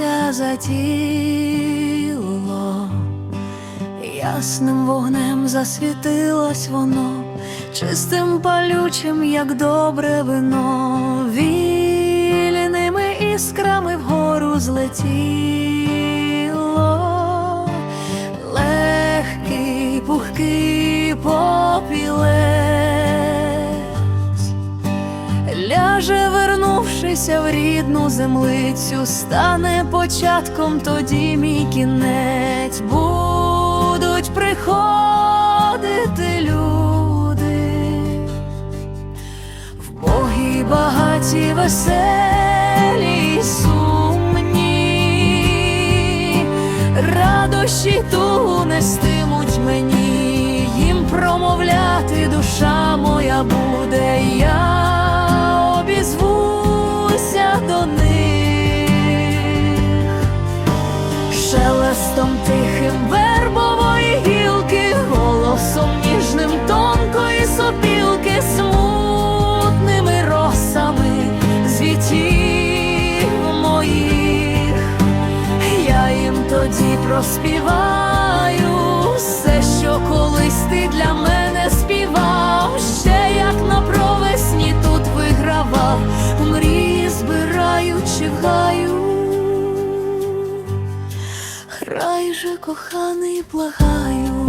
взявся за ясним вогнем засвітилось воно, чистим палючим, як добре вино, вільними іскрами вгору злетіло, легкий, пухкий попілець ляже, вернувшися в рідну землицю, стане початком тоді мій кінець. Будуть приходити люди, в Богі багаті, веселі й сумні, радощі ту нестимуть мені, їм промовляти душа моя буде, я проспіваю все, що колись ти для мене співав, ще як на провесні тут вигравав, мрії збираючи в гаю. Храй же коханий, благаю.